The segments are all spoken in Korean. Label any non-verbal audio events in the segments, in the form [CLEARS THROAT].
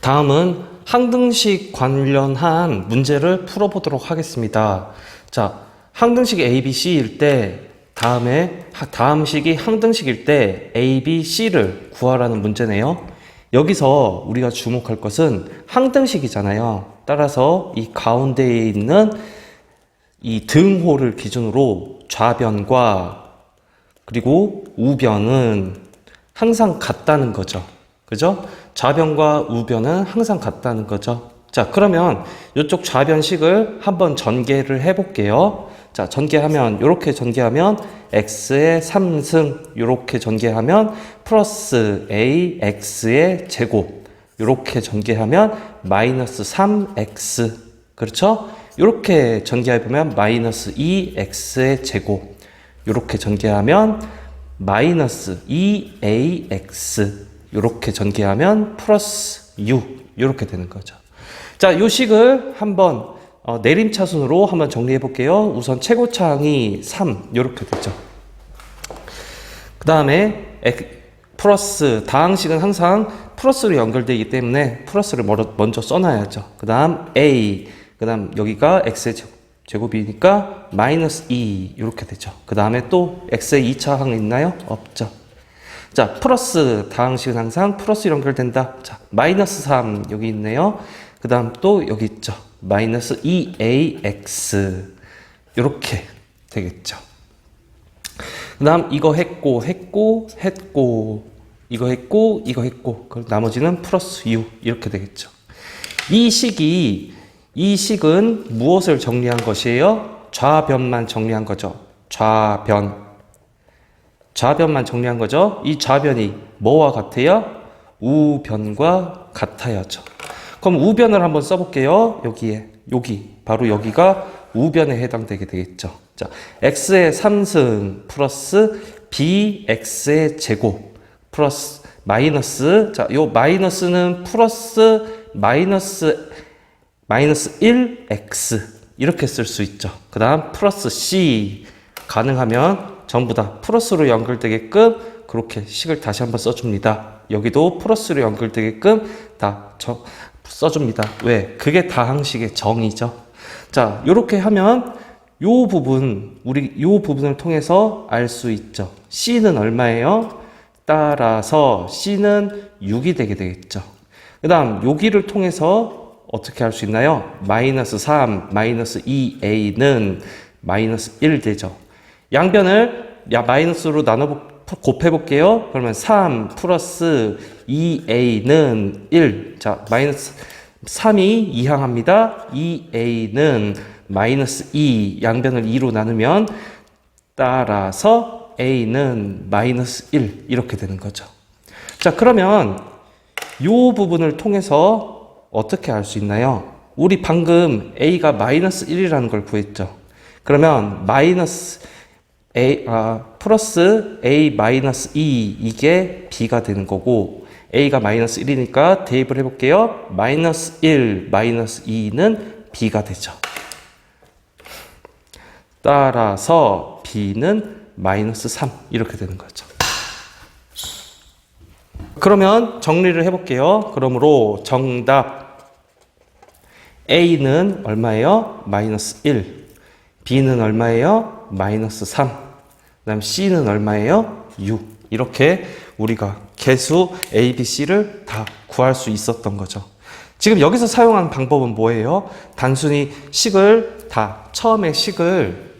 다음은 항등식 관련한 문제를 풀어보도록 하겠습니다. 자, 항등식 A, B, C일 때 다음에 하- 다음 식이 항등식일 때 A, B, C를 구하라는 문제네요. 여기서 우리가 주목할 것은 항등식이잖아요. 따라서 이 가운데에 있는 이 등호를 기준으로 좌변과 그리고 우변은 항상 같다는 거죠. 그죠? 좌변과 우변은 항상 같다는 거죠. 자, 그러면 이쪽 좌변식을 한번 전개를 해 볼게요. 자, 전개하면 이렇게 전개하면 x의 3승 이렇게 전개하면 플러스 a x의 제곱 이렇게 전개하면 마이너스 3x 그렇죠? 이렇게 전개해 보면 마이너스 2x의 제곱 이렇게 전개하면 마이너스 2ax 이렇게 전개하면 플러스 6 이렇게 되는 거죠. 자, 이 식을 한번 어, 내림차순으로 한번 정리해 볼게요. 우선 최고차항이 3 이렇게 되죠. 그 다음에 플러스 다항식은 항상 플러스로 연결되기 때문에 플러스를 먼저 써놔야죠. 그 다음 a 그 다음 여기가 x의 제- 제곱이니까 마이너스 2 이렇게 되죠. 그 다음에 또 x의 2차 항 있나요? 없죠. 자 플러스 다항식은 항상 플러스 연결된다. 자 마이너스 3 여기 있네요. 그 다음 또 여기 있죠. 마이너스 2ax 이렇게 되겠죠. 그 다음 이거 했고 했고 했고 이거 했고 이거 했고 그럼 나머지는 플러스 6 이렇게 되겠죠. 이 식이 이 식은 무엇을 정리한 것이에요? 좌변만 정리한 거죠. 좌변. 좌변만 정리한 거죠. 이 좌변이 뭐와 같아요? 우변과 같아야죠. 그럼 우변을 한번 써볼게요. 여기에 여기 바로 여기가 우변에 해당되게 되겠죠. 자, x의 3승 플러스 bx의 제곱 플러스 마이너스 자, 요 마이너스는 플러스 마이너스 마이너스 1x 이렇게 쓸 수 있죠. 그 다음 플러스 c 가능하면 전부 다 플러스로 연결되게끔 그렇게 식을 다시 한번 써줍니다. 여기도 플러스로 연결되게끔 다 저, 써줍니다. 왜? 그게 다항식의 정의죠. 자, 이렇게 하면 요 부분, 우리 요 부분을 통해서 알 수 있죠. c는 얼마예요? 따라서 c는 6이 되게 되겠죠. 그 다음 여기를 통해서 어떻게 할 수 있나요? 마이너스 3, 마이너스 2a는 마이너스 1 되죠. 양변을 야 마이너스로 나눠 곱해 볼게요. 그러면 3 플러스 2a는 1. 자, 마이너스 3이 이항합니다. 2a는 마이너스 2 양변을 2로 나누면 따라서 a는 마이너스 1 이렇게 되는 거죠. 자, 그러면 이 부분을 통해서 어떻게 알 수 있나요? 우리 방금 a가 마이너스 1이라는 걸 구했죠. 그러면 마이너스 a 아 플러스 a 마이너스 2 이게 b가 되는 거고 a가 마이너스 1이니까 대입을 해볼게요. 마이너스 1 마이너스 2는 b가 되죠. 따라서 b는 마이너스 3 이렇게 되는 거죠. 그러면 정리를 해볼게요. 그러므로 정답 A는 얼마예요? 마이너스 1. B는 얼마예요? 마이너스 3. 그 다음 C는 얼마예요? 6. 이렇게 우리가 개수 A, B, C를 다 구할 수 있었던 거죠. 지금 여기서 사용한 방법은 뭐예요? 단순히 식을 다, 처음에 식을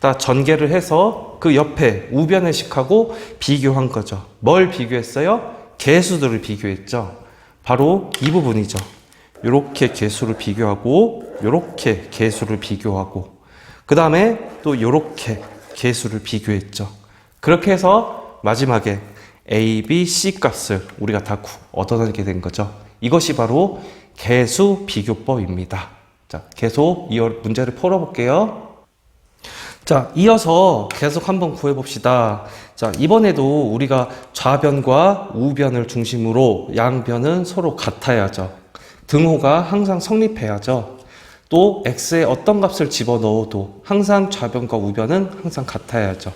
다 전개를 해서 그 옆에 우변의 식하고 비교한 거죠. 뭘 비교했어요? 개수들을 비교했죠. 바로 이 부분이죠. 이렇게 개수를 비교하고 이렇게 개수를 비교하고 그 다음에 또 이렇게 개수를 비교했죠. 그렇게 해서 마지막에 A, B, C 값을 우리가 다 구- 얻어내게 된 거죠. 이것이 바로 개수 비교법입니다. 자, 계속 이 문제를 풀어볼게요. 자, 이어서 계속 한번 구해봅시다. 자, 이번에도 우리가 좌변과 우변을 중심으로 양변은 서로 같아야죠. 등호가 항상 성립해야죠. 또 x에 어떤 값을 집어넣어도 항상 좌변과 우변은 항상 같아야죠.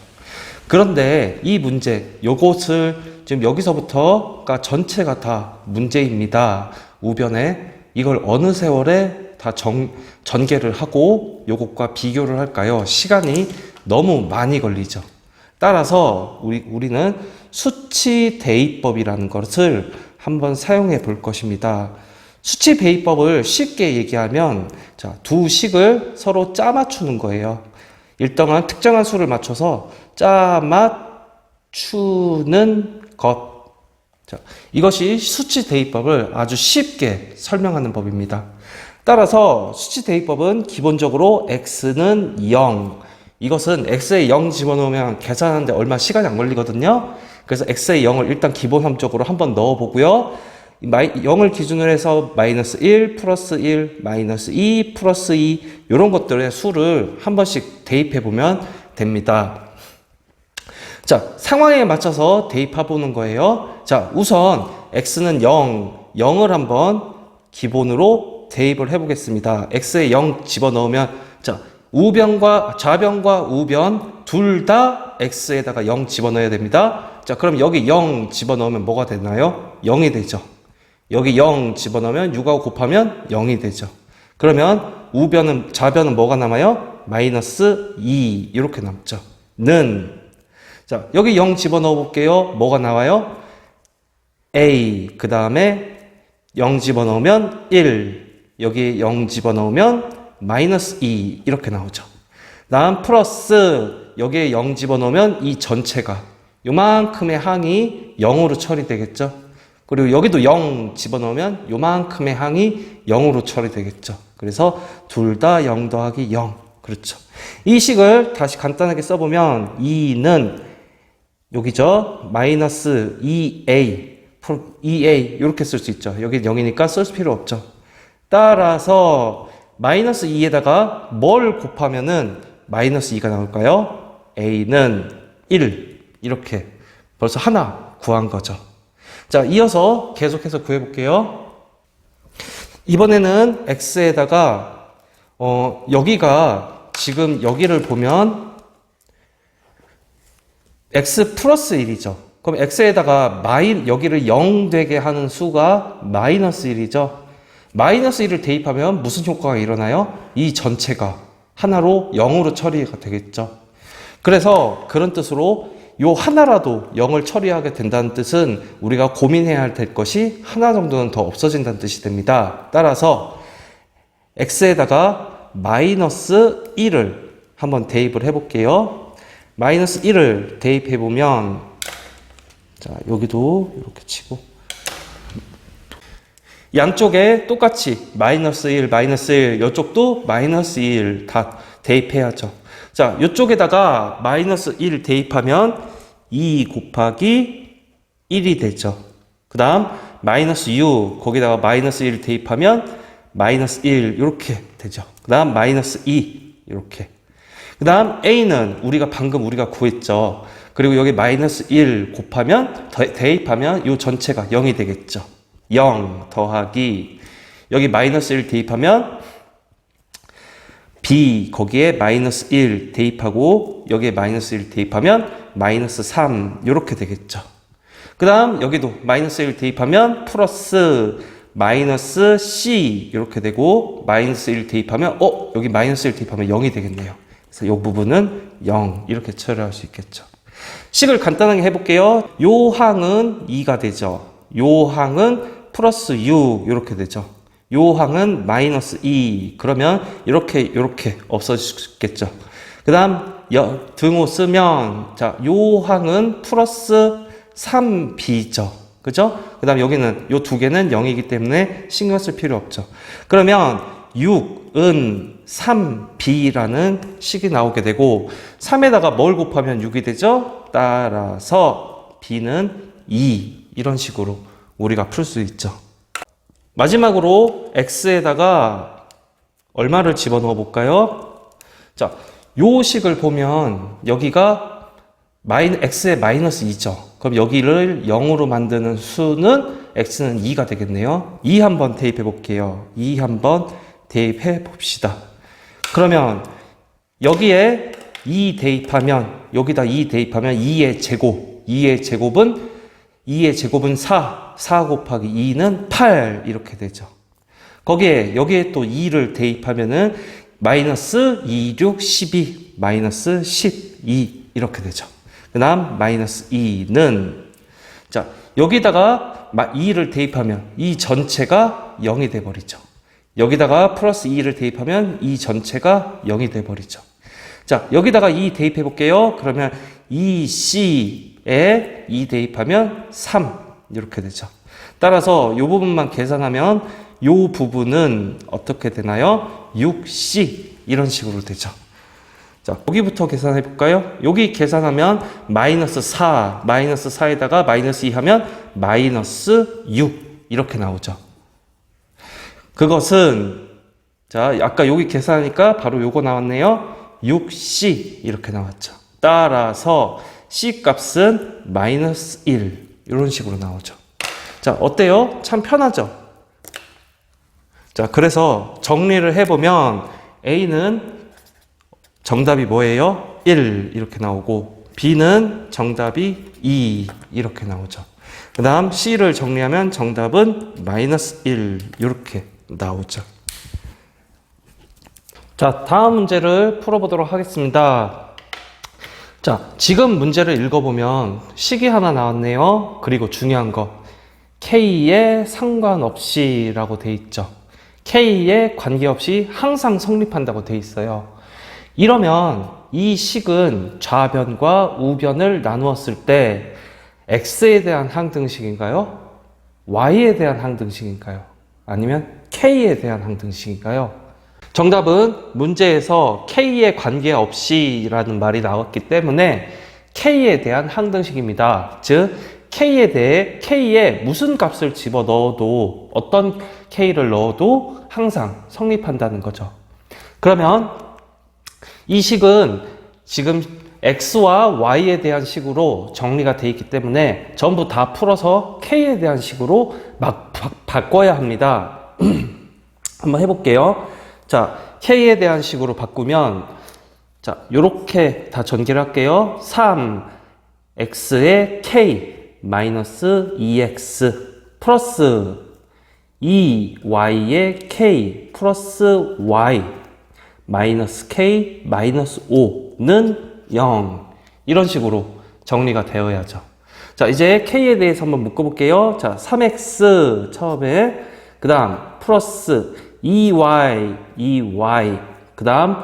그런데 이 문제, 요것을 지금 여기서부터가 전체가 다 문제입니다. 우변에 이걸 어느 세월에 다 정, 전개를 하고 요것과 비교를 할까요? 시간이 너무 많이 걸리죠. 따라서 우리, 우리는 수치 대입법이라는 것을 한번 사용해 볼 것입니다. 수치 대입법을 쉽게 얘기하면 자, 두 식을 서로 짜 맞추는 거예요. 일정한 특정한 수를 맞춰서 짜 맞추는 것. 자, 이것이 수치 대입법을 아주 쉽게 설명하는 법입니다. 따라서 수치 대입법은 기본적으로 x는 0. 이것은 x에 0 집어넣으면 계산하는데 얼마 시간이 안 걸리거든요. 그래서 x에 0을 일단 기본함적으로 한번 넣어보고요. 마이, 0을 기준으로 해서 마이너스 1, 플러스 1, 마이너스 2, 플러스 2 이런 것들의 수를 한 번씩 대입해 보면 됩니다. 자, 상황에 맞춰서 대입해 보는 거예요. 자, 우선 x는 0, 0을 한번 기본으로 대입을 해 보겠습니다. x에 0 집어넣으면 자, 우변과 좌변과 우변 둘 다 x에다가 0 집어넣어야 됩니다. 자, 그럼 여기 0 집어넣으면 뭐가 되나요? 0이 되죠. 여기 0 집어넣으면 6하고 곱하면 0이 되죠. 그러면 우변은 좌변은 뭐가 남아요? 마이너스 2 이렇게 남죠. 는 자, 여기 0 집어넣어 볼게요. 뭐가 나와요? a 그 다음에 0 집어넣으면 1 여기 0 집어넣으면 마이너스 2 이렇게 나오죠. 다음 플러스 여기에 0 집어넣으면 이 전체가 요만큼의 항이 0으로 처리되겠죠. 그리고 여기도 0 집어넣으면 요만큼의 항이 0으로 처리되겠죠. 그래서 둘 다 0 더하기 0. 그렇죠. 이 식을 다시 간단하게 써보면 2는 여기죠. 마이너스 2a, 2a 이렇게 쓸 수 있죠. 여기 0이니까 쓸 필요 없죠. 따라서 마이너스 2에다가 뭘 곱하면은 마이너스 2가 나올까요? a는 1 이렇게 벌써 하나 구한 거죠. 자, 이어서 계속해서 구해볼게요. 이번에는 x에다가 어, 여기가 지금 여기를 보면 x 플러스 1이죠. 그럼 x에다가 마이 여기를 0 되게 하는 수가 마이너스 1이죠. 마이너스 1을 대입하면 무슨 효과가 일어나요? 이 전체가 하나로 0으로 처리가 되겠죠. 그래서 그런 뜻으로 요 하나라도 0을 처리하게 된다는 뜻은 우리가 고민해야 될 것이 하나 정도는 더 없어진다는 뜻이 됩니다. 따라서 x에다가 마이너스 1을 한번 대입을 해볼게요. 마이너스 1을 대입해보면 자 여기도 이렇게 치고 양쪽에 똑같이 마이너스 1, 마이너스 1 이쪽도 마이너스 1 다 대입해야죠. 자 이쪽에다가 마이너스 1 대입하면 2 곱하기 1이 되죠. 그 다음 마이너스 6 거기다가 마이너스 1 대입하면 마이너스 1 이렇게 되죠. 그 다음 마이너스 2 이렇게 그 다음 A는 우리가 방금 우리가 구했죠. 그리고 여기 마이너스 1 곱하면, 더- 대입하면 이 전체가 0이 되겠죠. 0 더하기, 여기 마이너스 1 대입하면 B 거기에 마이너스 1 대입하고 여기에 마이너스 1 대입하면 마이너스 3 이렇게 되겠죠. 그 다음 여기도 마이너스 1 대입하면 플러스 마이너스 C 이렇게 되고 마이너스 1 대입하면 어 여기 마이너스 1 대입하면 0이 되겠네요. 그래서 이 부분은 0 이렇게 처리할 수 있겠죠. 식을 간단하게 해볼게요. 요 항은 2가 되죠. 요 항은 플러스 6 이렇게 되죠. 요 항은 마이너스 2 그러면 이렇게 이렇게 없어지겠죠. 그 다음 등호 쓰면 자 요 항은 플러스 3b죠. 그죠? 그 다음 여기는 요 두 개는 0이기 때문에 신경 쓸 필요 없죠. 그러면 6은 3b라는 식이 나오게 되고 3에다가 뭘 곱하면 6이 되죠? 따라서 b는 2 이런 식으로 우리가 풀 수 있죠. 마지막으로 x에다가 얼마를 집어넣어 볼까요? 자, 요 식을 보면 여기가 x의 마이너스 2죠. 그럼 여기를 0으로 만드는 수는 x는 2가 되겠네요. 2 한번 대입해 볼게요. 2 한번 대입해 봅시다. 그러면 여기에 2 대입하면 여기다 2 대입하면 2의 제곱 2의 제곱은 2의 제곱은 4, 4 곱하기 2는 8 이렇게 되죠. 거기에 여기에 또 2를 대입하면은 마이너스 2, 6, 12, 마이너스 12 이렇게 되죠. 그 다음 마이너스 2는 자 여기다가 2를 대입하면 이 전체가 0이 돼버리죠. 여기다가 플러스 2를 대입하면 이 전체가 0이 돼버리죠. 자 여기다가 2 대입해 볼게요. 그러면 2C 에 2 대입하면 3 이렇게 되죠. 따라서 이 부분만 계산하면 이 부분은 어떻게 되나요? 6C 이런 식으로 되죠. 자, 여기부터 계산해 볼까요? 여기 계산하면 마이너스 4, 마이너스 4에다가 마이너스 2 하면 마이너스 6 이렇게 나오죠. 그것은 자, 아까 여기 계산하니까 바로 요거 나왔네요. 6C 이렇게 나왔죠. 따라서 C 값은 마이너스 1 이런 식으로 나오죠. 자, 어때요? 참 편하죠? 자, 그래서 정리를 해보면 A는 정답이 뭐예요? 1 이렇게 나오고 B는 정답이 2 이렇게 나오죠. 그 다음 C를 정리하면 정답은 마이너스 1 이렇게 나오죠. 자, 다음 문제를 풀어보도록 하겠습니다. 자, 지금 문제를 읽어보면 식이 하나 나왔네요. 그리고 중요한 거 K에 상관없이 라고 돼 있죠. K에 관계없이 항상 성립한다고 돼 있어요. 이러면 이 식은 좌변과 우변을 나누었을 때 X에 대한 항등식인가요? Y에 대한 항등식인가요? 아니면 K에 대한 항등식인가요? 정답은 문제에서 K에 관계없이라는 말이 나왔기 때문에 K에 대한 항등식입니다. 즉, K에 대해 K에 무슨 값을 집어 넣어도 어떤 K를 넣어도 항상 성립한다는 거죠. 그러면 이 식은 지금 X와 Y에 대한 식으로 정리가 되어 있기 때문에 전부 다 풀어서 K에 대한 식으로 막 바, 바꿔야 합니다. [CLEARS THROAT] 한번 해볼게요. 자, K에 대한 식으로 바꾸면 자, 요렇게 다 전개를 할게요. 3, X의 K, 마이너스 2X, 플러스 2Y의 K, 플러스 Y, 마이너스 K, 마이너스 5는 0. 이런 식으로 정리가 되어야죠. 자, 이제 K에 대해서 한번 묶어볼게요. 자, 3X 처음에, 그 다음, 플러스 2Y, 2Y, 그 다음,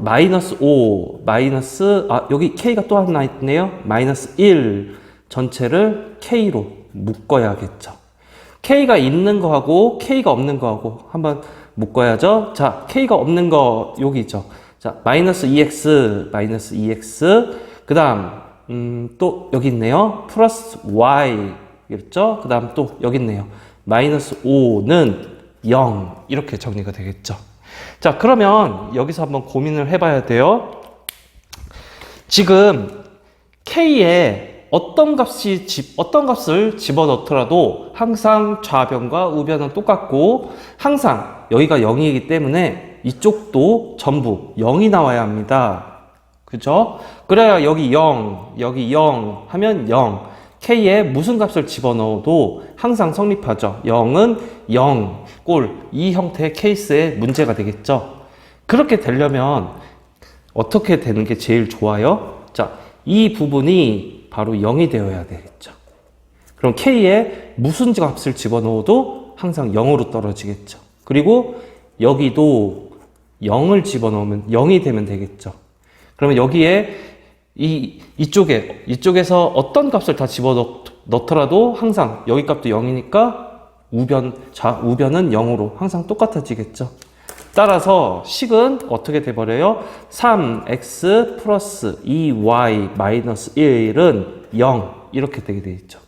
마이너스 5, 마이너스, 아, 여기 K가 또 하나 있네요. 마이너스 1, 전체를 K로 묶어야겠죠. K가 있는 거하고 K가 없는 거하고 한번 묶어야죠. 자, K가 없는 거 여기 있죠. 자, 마이너스 2x, 마이너스 2x. 그 다음, 음, 또 여기 있네요. 플러스 y. 이랬죠? 그 다음 또 여기 있네요. 마이너스 5는 0. 이렇게 정리가 되겠죠. 자, 그러면 여기서 한번 고민을 해봐야 돼요. 지금 K에 어떤 값이 집, 어떤 값을 집어넣더라도 항상 좌변과 우변은 똑같고 항상 여기가 0이기 때문에 이쪽도 전부 0이 나와야 합니다. 그죠? 그래야 여기 0, 여기 0 하면 0. K에 무슨 값을 집어넣어도 항상 성립하죠. 0은 0, 꼴. 이 형태의 케이스에 문제가 되겠죠. 그렇게 되려면 어떻게 되는 게 제일 좋아요? 자, 이 부분이 바로 0이 되어야 되겠죠. 그럼 K에 무슨 값을 집어넣어도 항상 0으로 떨어지겠죠. 그리고 여기도 0을 집어넣으면 0이 되면 되겠죠. 그러면 여기에 이, 이쪽에, 이쪽에서 어떤 값을 다 집어넣더라도 항상 여기 값도 0이니까 우변, 자, 우변은 0으로 항상 똑같아지겠죠. 따라서 식은 어떻게 돼버려요? 3x 플러스 2y 마이너스 1은 0 이렇게 되게 되어 있죠.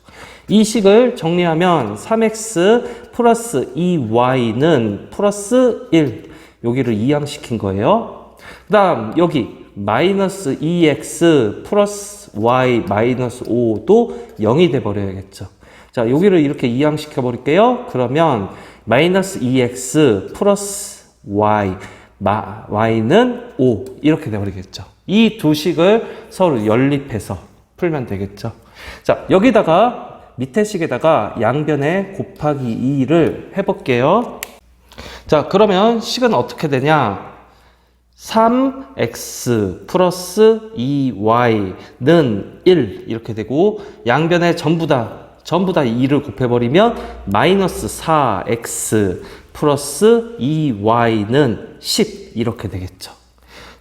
이 식을 정리하면 3x 플러스 2y는 플러스 1 여기를 이항시킨 거예요. 그 다음 여기 마이너스 2x 플러스 y 마이너스 5도 0이 돼버려야겠죠. 자 여기를 이렇게 이항시켜 버릴게요. 그러면 마이너스 2x 플러스 y, 마, y는 5 이렇게 돼 버리겠죠. 이 두 식을 서로 연립해서 풀면 되겠죠. 자 여기다가 밑에 식에다가 양변에 곱하기 2를 해 볼게요. 자, 그러면 식은 어떻게 되냐? 3x 플러스 2y는 1 이렇게 되고 양변에 전부 다 전부 다 2를 곱해버리면 마이너스 4x 플러스 2y는 10 이렇게 되겠죠.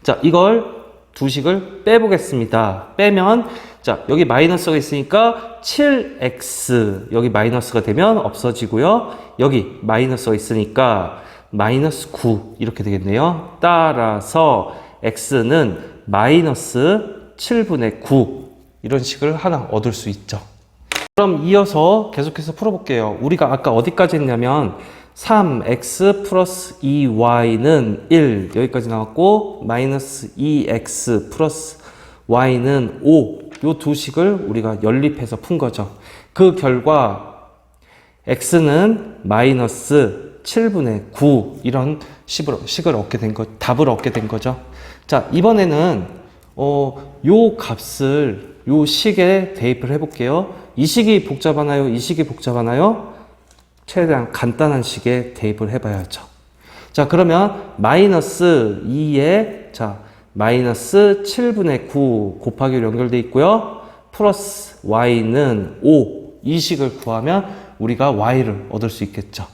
자, 이걸 두 식을 빼보겠습니다. 빼면 자, 여기 마이너스가 있으니까 7x 여기 마이너스가 되면 없어지고요. 여기 마이너스가 있으니까 마이너스 9 이렇게 되겠네요. 따라서 x는 마이너스 7분의 9 이런 식을 하나 얻을 수 있죠. 그럼 이어서 계속해서 풀어볼게요. 우리가 아까 어디까지 했냐면 3x 플러스 2y는 1 여기까지 나왔고 마이너스 2x 플러스 y는 5 요 두 식을 우리가 연립해서 푼 거죠. 그 결과 x는 마이너스 7분의 9 이런 식을, 얻게 된 거, 답을 얻게 된 거죠. 자, 이번에는 어, 요 값을 요 식에 대입을 해볼게요. 이 식이 복잡하나요? 이 식이 복잡하나요? 최대한 간단한 식에 대입을 해봐야죠. 자, 그러면 마이너스 2에 자 마이너스 7분의 9 곱하기로 연결돼 있고요. 플러스 y는 5. 이 식을 구하면 우리가 y를 얻을 수 있겠죠.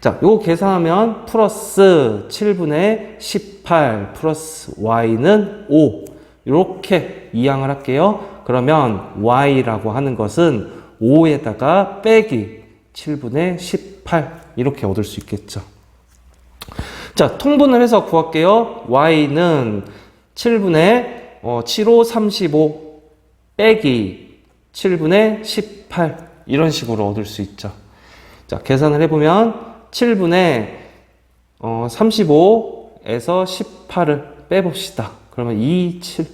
자, 요거 계산하면 플러스 7분의 18 플러스 y는 5. 이렇게 이항을 할게요. 그러면 y라고 하는 것은 5에다가 빼기 7분의 18 이렇게 얻을 수 있겠죠. 자, 통분을 해서 구할게요. y는 7분의 어, 7호 35 빼기 7분의 18 이런 식으로 얻을 수 있죠. 자, 계산을 해보면 7분의 어, 35에서 18을 빼봅시다. 그러면 2, 7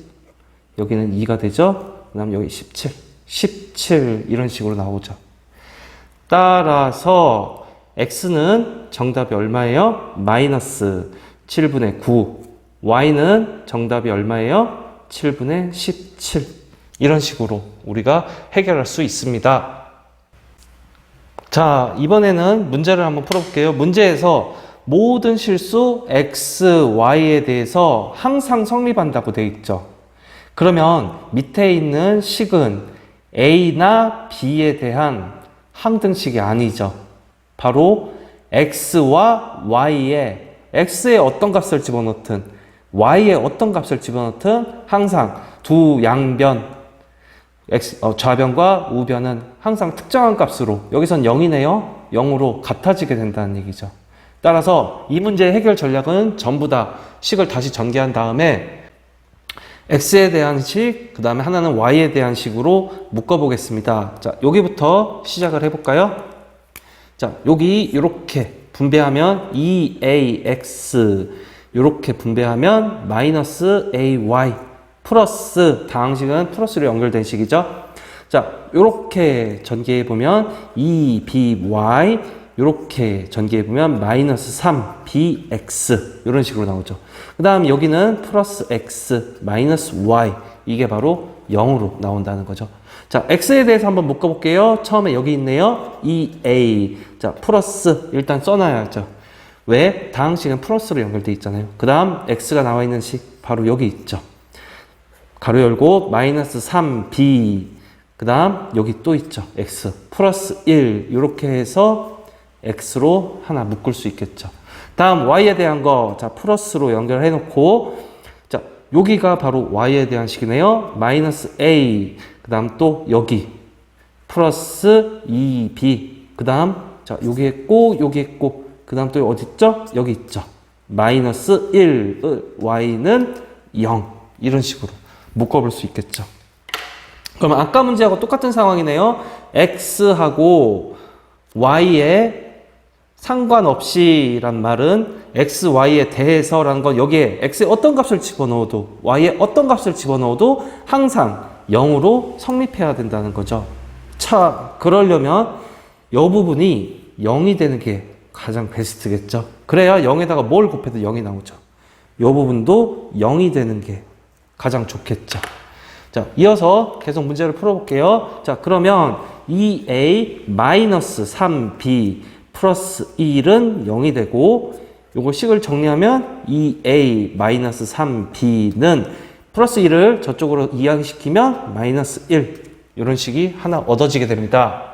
여기는 2가 되죠. 그 다음 여기 17 17 이런 식으로 나오죠. 따라서 x는 정답이 얼마예요? 마이너스 7분의 9 y는 정답이 얼마예요? 7분의 17 이런 식으로 우리가 해결할 수 있습니다. 자, 이번에는 문제를 한번 풀어볼게요. 문제에서 모든 실수 x, y에 대해서 항상 성립한다고 되어 있죠. 그러면 밑에 있는 식은 a나 b에 대한 항등식이 아니죠. 바로 x와 y에 x에 어떤 값을 집어넣든 y에 어떤 값을 집어넣든 항상 두 양변 x, 어, 좌변과 우변은 항상 특정한 값으로 여기선 0이네요. 0으로 같아지게 된다는 얘기죠. 따라서 이 문제의 해결 전략은 전부 다 식을 다시 전개한 다음에 x에 대한 식, 그 다음에 하나는 y에 대한 식으로 묶어보겠습니다. 자, 여기부터 시작을 해볼까요? 자, 여기 이렇게 분배하면 2ax 이렇게 분배하면 마이너스 ay 플러스 다항식은 플러스로 연결된 식이죠. 자, 이렇게 전개해 보면 2by 이렇게 전개해 보면 마이너스 3bx 이런 식으로 나오죠. 그 다음 여기는 플러스 x 마이너스 y 이게 바로 0으로 나온다는 거죠. 자, x에 대해서 한번 묶어볼게요. 처음에 여기 있네요. 2a. 자, 플러스 일단 써놔야죠. 왜? 다항식은 플러스로 연결돼 있잖아요. 그 다음 x가 나와 있는 식 바로 여기 있죠. 가로 열고 마이너스 3b. 그 다음 여기 또 있죠. x 플러스 1 이렇게 해서 x로 하나 묶을 수 있겠죠. 다음 y에 대한 거 자 플러스로 연결해 놓고 자 여기가 바로 y에 대한 식이네요. 마이너스 a 그 다음 또 여기 플러스 2b 그 다음 자 여기 했고 여기 했고 그 다음 또 어디 있죠? 여기 있죠. 마이너스 1 y는 0 이런 식으로 묶어볼 수 있겠죠. 그러면 아까 문제하고 똑같은 상황이네요. x하고 y에 상관없이란 말은 x, y에 대해서라는 건 여기에 x에 어떤 값을 집어넣어도 y에 어떤 값을 집어넣어도 항상 0으로 성립해야 된다는 거죠. 차, 그러려면 이 부분이 0이 되는 게 가장 베스트겠죠. 그래야 0에다가 뭘 곱해도 0이 나오죠. 이 부분도 0이 되는 게 가장 좋겠죠. 자, 이어서 계속 문제를 풀어볼게요. 자, 그러면 2a 마이너스 3b 플러스 1은 0이 되고 요거 식을 정리하면 2a 마이너스 3b는 플러스 1을 저쪽으로 이항시키면 마이너스 1 이런 식이 하나 얻어지게 됩니다.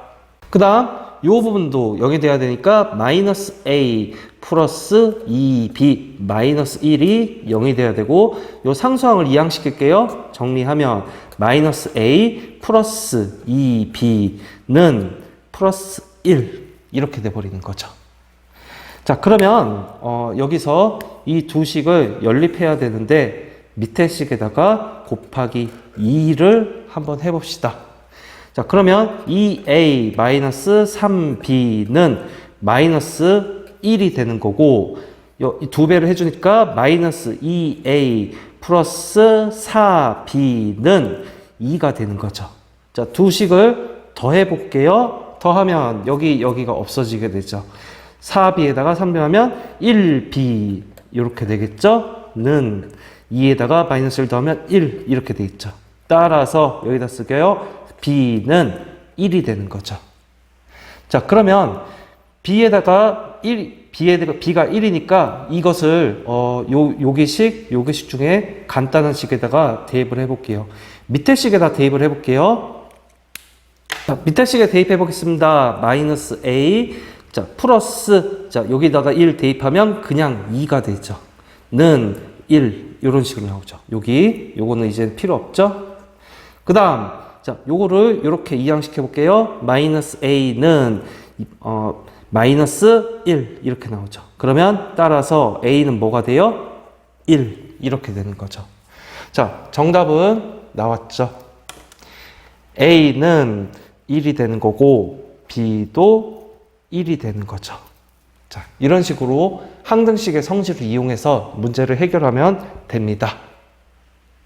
그 다음 요 부분도 0이 돼야 되니까 마이너스 a 플러스 2b 마이너스 1이 0이 돼야 되고 요 상수항을 이항시킬게요. 정리하면 마이너스 a 플러스 2b는 플러스 1 이렇게 돼버리는 거죠. 자 그러면 어, 여기서 이 두 식을 연립해야 되는데 밑에 식에다가 곱하기 2를 한번 해봅시다. 자 그러면 2a 마이너스 3b는 마이너스 1이 되는 거고 이두 배를 해주니까 마이너스 2a 플러스 4b는 2가 되는 거죠. 자 두 식을 더해 볼게요. 더하면 여기 여기가 없어지게 되죠. 4b에다가 3배하면 1b 이렇게 되겠죠? 는 2에다가 마이너스를 더하면 1 이렇게 되겠죠. 따라서 여기다 쓸게요. b는 1이 되는 거죠. 자, 그러면 b에다가 1 b에다가 b가 1이니까 이것을 어, 요 요기식 요기식 중에 간단한 식에다가 대입을 해 볼게요. 밑에 식에다 대입을 해 볼게요. 자, 밑에 식에 대입해 보겠습니다. 마이너스 a 자, 플러스 자, 여기다가 1 대입하면 그냥 2가 되죠. 는 1 이런 식으로 나오죠. 여기 요거는 이제 필요 없죠. 그 다음 자, 요거를 이렇게 이항시켜 볼게요. 마이너스 a는 어 마이너스 1 이렇게 나오죠. 그러면 따라서 a는 뭐가 돼요? 1 이렇게 되는 거죠. 자, 정답은 나왔죠. a는 1이 되는 거고 b도 1이 되는 거죠. 자, 이런 식으로 항등식의 성질을 이용해서 문제를 해결하면 됩니다.